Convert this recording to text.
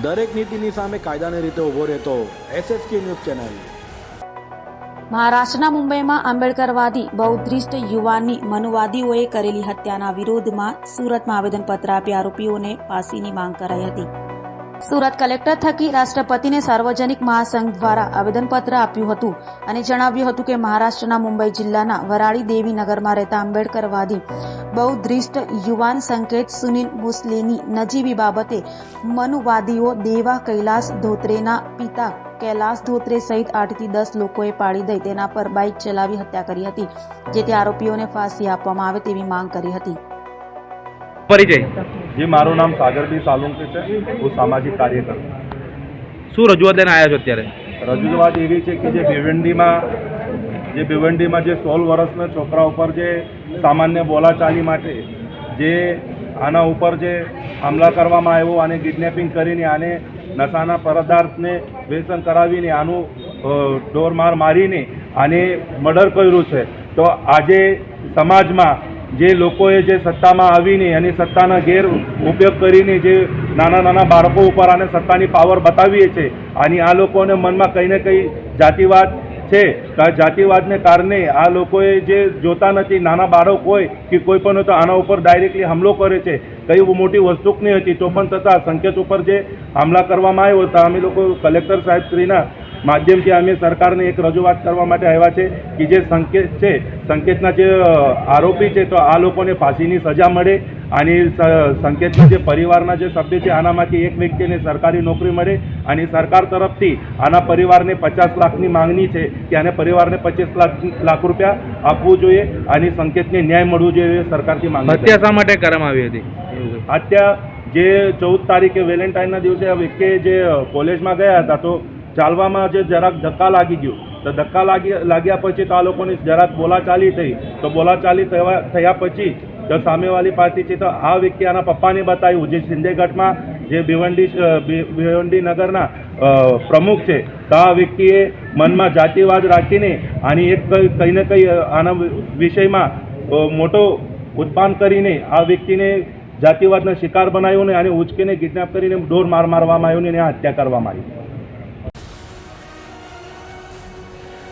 દરેક નીતિની સામે કાયદાની રીતે ઊભો રહેતો એસએસકે ન્યૂઝ ચેનલ. મહારાષ્ટ્રના મુંબઈમાં આંબેડકરવાદી બૌદ્ધિસ્ટ યુવાનની મનુવાદીઓએ કરેલી હત્યાના વિરોધમાં સુરતમાં આવેદનપત્ર આપી આરોપીઓને ફાંસીની માંગ કરાઈ હતી. સુરત કલેક્ટર થકી રાષ્ટ્રપતિને સાર્વજનિક મહાસંઘ દ્વારા આવેદનપત્ર આપ્યું હતું અને જણાવ્યું હતું કે મહારાષ્ટ્રના મુંબઈ જિલ્લાના વરાળી દેવી નગરમાં રહેતા આંબેડકરવાદી બૌદ્ધિષ્ટ યુવાન સંકેત સુનિલ મુસ્લિની નજીવી બાબતે મનુવાદીઓ દેવા કૈલાસ ધોત્રેના પિતા કૈલાસ ધોત્રે સહિત આઠથી દસ લોકોએ પાડી દઈ તેના પર બાઇક ચલાવી હત્યા કરી હતી, જેથી આરોપીઓને ફાંસી આપવામાં આવે તેવી માંગ કરી હતી. પરિચય. જી મારું નામ સાગરબી સાલુંકી છે. હું સામાજિક કાર્યકર. શું રજૂઆત લઈને આવ્યા છો અત્યારે? રજૂઆત એવી છે કે જે ભિવંડીમાં જે ભિવંડીમાં જે સોળ વર્ષના છોકરા ઉપર જે સામાન્ય બોલાચાલી માટે જે આના ઉપર જે હમલા કરવામાં આવ્યો અને કિડનેપિંગ કરીને આને નશાના પદાર્થને વ્યસન કરાવીને આનું ડોરમાર મારીને આને મર્ડર કર્યું છે. તો આજે સમાજમાં જે લોકોએ જે સત્તામાં આવીને એની સત્તાના ગેર ઉપયોગ કરીને જે નાના નાના બાળકો ઉપર આને સત્તાની પાવર બતાવીએ છે અને આ લોકોને મનમાં કંઈ ને કંઈ જાતિવાદ છે. જાતિવાદને કારણે આ લોકોએ જે જોતા નથી, નાના બાળક હોય કે કોઈ પણ હોય તો આના ઉપર ડાયરેક્ટલી હમલો કરે છે. કઈ મોટી વસ્તુ નહીં હતી, તો પણ તથા સંકેત ઉપર જે હુમલા કરવામાં આવ્યો હતા, અમે લોકો કલેક્ટર સાહેબ શ્રીના માધ્યમથી અમે સરકારને એક રજૂઆત કરવા માટે આવ્યા છે કે જે સંકેત છે સંકેતના જે આરોપી છે તો આ લોકોને ફાંસીની સજા મળે. અને સંકેતના જે પરિવારના જે સભ્ય છે આનામાંથી એક વ્યક્તિને સરકારી નોકરી મળે અને સરકાર તરફથી આના પરિવારને પચાસ લાખની માંગણી છે કે આને પરિવારને પચીસ લાખ લાખ રૂપિયા આપવું જોઈએ અને સંકેતને ન્યાય મળવું જોઈએ સરકારથી માંગણી હત્યા શા માટે કરવામાં આવી હતી? હત્યા જે ચૌદ તારીખે વેલેન્ટાઇનના દિવસે આ વ્યક્તિએ જે કોલેજમાં ગયા હતા તો ચાલવામાં જે જરાક ધક્કા લાગી ગયું. તો ધક્કા લાગી, લાગ્યા પછી તો આ લોકોની જરાક બોલાચાલી થઈ. તો બોલાચાલી થયા પછી તો સામેવાળી પાર્ટી છે તો આ વ્યક્તિ આના પપ્પાને બતાવ્યું. જે સિંધેગઢમાં જે ભિવંડી ભિવંડી નગરના પ્રમુખ છે, તો આ વ્યક્તિએ મનમાં જાતિવાદ રાખીને આની એક કંઈ ને કંઈ આના વિષયમાં મોટો ઉત્પાન કરીને આ વ્યક્તિને જાતિવાદનો શિકાર બનાવ્યો ને આને ઉચકીને કિડનેપ કરીને ઢોર માર મારવામાં આવ્યો ને એને હત્યા કરવામાં આવી.